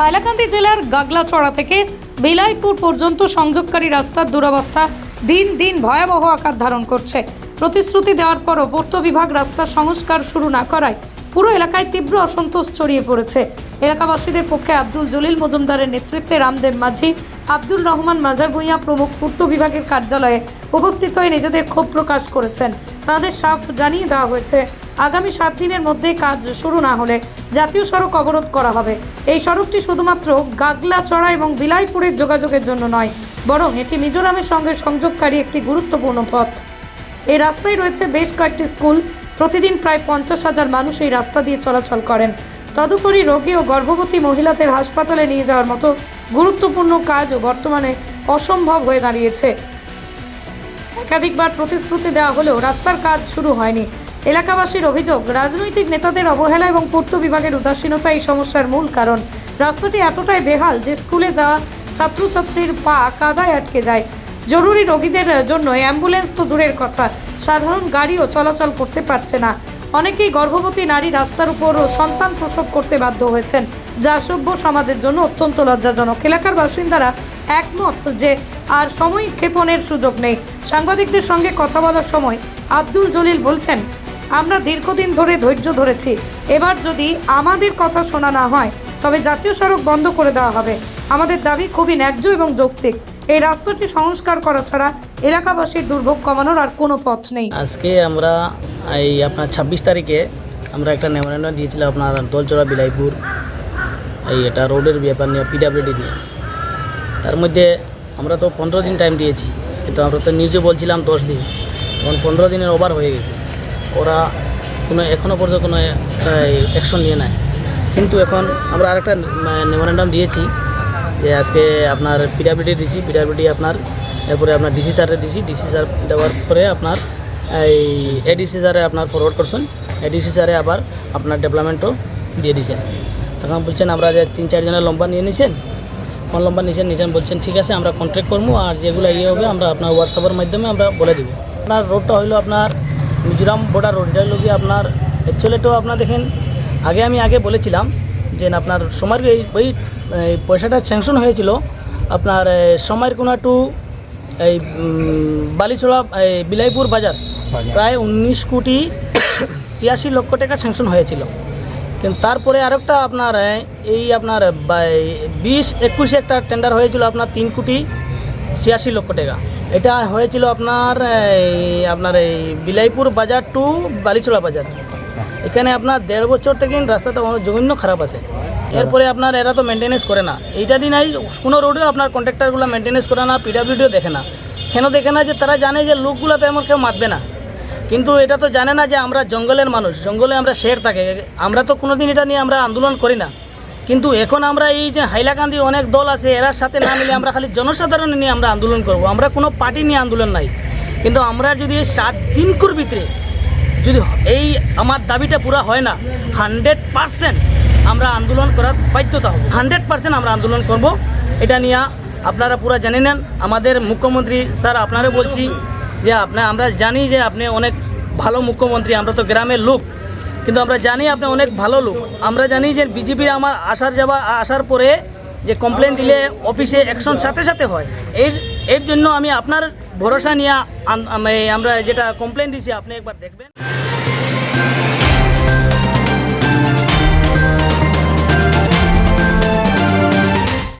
হাইলাকান্দি জেলার গাগলাচড়া থেকে বিলাইপুর পর্যন্ত সংযোগকারী রাস্তার দুরবস্থা দিন দিন ভয়াবহ আকার ধারণ করছে। প্রতিশ্রুতি দেওয়ার পরও পূর্ত বিভাগ রাস্তার সংস্কার শুরু না করায় পুরো এলাকায় তীব্র অসন্তোষ ছড়িয়ে পড়েছে। এলাকাবাসীদের পক্ষে আব্দুল জলিল মজুমদারের নেতৃত্বে রামদেব মাঝি আব্দুল রহমান মাজার ভূঁইয়া প্রমুখ পূর্ত বিভাগের কার্যালয়ে উপস্থিত হয়ে নিজেদের ক্ষোভ প্রকাশ করেছেন। তাদের সাফ জানিয়ে দেওয়া হয়েছে আগামী সাত দিনের মধ্যে কাজ শুরু না হলে জাতীয় সড়ক অবরোধ করা হবে। এই সড়কটি শুধুমাত্র গাগলাচড়া এবং বিলাইপুরের যোগাযোগের জন্য নয়, বরং এটি মিজোরামের সঙ্গে সংযোগকারী একটি গুরুত্বপূর্ণ পথ। এই রাস্তায় রয়েছে বেশ কয়েকটি স্কুল। প্রতিদিন প্রায় পঞ্চাশ হাজার মানুষ এই রাস্তা দিয়ে চলাচল করেন। তদুপরি রোগী ও গর্ভবতী মহিলাদের হাসপাতালে নিয়ে যাওয়ার মতো গুরুত্বপূর্ণ কাজও বর্তমানে অসম্ভব হয়ে দাঁড়িয়েছে। একাধিকবার প্রতিশ্রুতি দেওয়া হলেও রাস্তার কাজ শুরু হয়নি। এলাকাবাসীর অভিযোগ, রাজনৈতিক নেতাদের অবহেলা এবং পূর্ত বিভাগের উদাসীনতা এই সমস্যার মূল কারণ। রাস্তাটি এতটাই বেহাল যে স্কুলে যাওয়া ছাত্রছাত্রীর পা কাদায় আটকে যায়। জরুরি রোগীদের জন্য অ্যাম্বুলেন্স তো দূরের কথা। সাধারণ গাড়িও চলাচল করতে পারছে না। অনেকেই গর্ভবতী নারী রাস্তার উপর সন্তান প্রসব করতে বাধ্য হয়েছেন। যা সভ্য সমাজের জন্য অত্যন্ত লজ্জাজনক। এলাকার বাসিন্দারা একমত যে আর সময় ক্ষেপণের সুযোগ নেই। সাংবাদিকদের সঙ্গে কথা বলার সময় আব্দুল জলিল বলছেন আমরা দীর্ঘদিন ধরে ধৈর্য ধরেছি। এবার যদি আমাদের কথা শোনা না হয়, তবে জাতীয় সড়ক বন্ধ করে দেওয়া হবে। আমাদের দাবি খুবই ন্যায্য এবং যৌক্তিক। এই রাস্তাটি সংস্কার করা ছাড়া এলাকাবাসীর দুর্ভোগ কমানোর আর কোনো পথ নেই। আজকে আমরা এই আপনার ছাব্বিশ তারিখে আমরা একটা মেমোরেন্ডাম দিয়েছিলাম আপনার দলচড়া বিলাইপুর, এই এটা রোডের ব্যাপার নিয়ে পিডাব্লিউডি নিয়ে। তার মধ্যে আমরা তো পনেরো দিন টাইম দিয়েছি, কিন্তু আমরা তো নিউজে বলছিলাম দশ দিন। এখন পনেরো দিনের ওভার হয়ে গেছে। ওরা কোনো এখনও পর্যন্ত কোনো অ্যাকশন নিয়ে নেয়। কিন্তু এখন আমরা আরেকটা মেমোরেন্ডাম দিয়েছি যে আজকে আপনার পিডাব্লিউডি দিয়েছি পিডাব্লিউডি আপনার, এরপরে আপনার ডিসি স্যারে দিয়েছি ডিসি স্যার দেওয়ার পরে আপনার, এই এডিসি স্যারে আপনার ফরওয়ার্ড করছেন এডিসি স্যারে আবার আপনার ডেভেলপমেন্টও দিয়ে দিয়েছেন তখন বলছেন আমরা যে তিন চারজনের লম্বা নিয়ে নিয়েছেন কোন লম্বা নিয়েছেন নিয়েছেন বলছেন, ঠিক আছে, আমরা কন্ট্যাক্ট করব, আর যেগুলো ইয়ে হবে আমরা আপনার হোয়াটসঅ্যাপের মাধ্যমে আমরা বলে দিব। আপনার রোডটা হইল আপনার মিজোরাম বর্ডার রোড এটা হলো গিয়ে আপনার অ্যাকচুয়ালি তো আপনার দেখেন আগে আমি আগে বলেছিলাম যে আপনার সময়ের এই ওই পয়সাটা স্যাংশন হয়েছিল আপনার সময়ের কোনো একটু এই উম, বালিছড়া এই বিলাইপুর বাজার প্রায় উনিশ কোটি ছিয়াশি লক্ষ টাকা স্যাংশন হয়েছিল। কিন্তু তারপরে আরেকটা আপনার এই আপনার বিশ একুশে একটা টেন্ডার হয়েছিল আপনার তিন কোটি ছিয়াশি লক্ষ টাকা। এটা হয়েছিল আপনার আপনার এই বিলাইপুর বাজার টু বালিচড়া বাজার। এখানে আপনার দেড় বছর থেকে রাস্তাটা জঘন্য খারাপ আছে। এরপরে আপনার এরা তো মেনটেনেন্স করে না। এইটা দিন নাই, কোনো রোডেও আপনার কন্ট্রাক্টারগুলো মেনটেনেন্স করে না পিডাব্লিউডিও দেখে না। কেন দেখে না যে তারা জানে যে লোকগুলো তেমন কেউ মাতবে না। কিন্তু এটা তো জানে না যে আমরা জঙ্গলের মানুষ, জঙ্গলে আমরা শের থাকে। আমরা তো কোনোদিন এটা নিয়ে আমরা আন্দোলন করি না। কিন্তু এখন আমরা এই যে হাইলাকান্দি অনেক দল আছে, এরার সাথে না মিলে আমরা খালি জনসাধারণ নিয়ে আমরা আন্দোলন করব। আমরা কোনো পার্টি নিয়ে আন্দোলন নাই। কিন্তু আমরা যদি এই সাত দিন কর ভিতরে যদি এই আমার দাবিটা পুরা হয় না, হান্ড্রেড পারসেন্ট আমরা আন্দোলন করার বাধ্যতা হবে। হান্ড্রেড পারসেন্ট আমরা আন্দোলন করব। এটা নিয়ে আপনারা পুরা জেনে নেন। আমাদের মুখ্যমন্ত্রী স্যার আপনারা বলছি যে আপনার আমরা জানি যে আপনি অনেক ভালো মুখ্যমন্ত্রী, আমরা তো গ্রামের লোক। কিন্তু আমরা জানি আপনি অনেক ভালো লোক। আমরা জানি যে বিজেপি আমার আসার যাওয়া, আসার পরে যে কমপ্লেন দিলে অফিসে অ্যাকশন সাথে সাথে হয়। এর এর জন্য আমি আপনার ভরসা নিয়ে আমরা যেটা কমপ্লেন দিছি, আপনি একবার দেখবেন।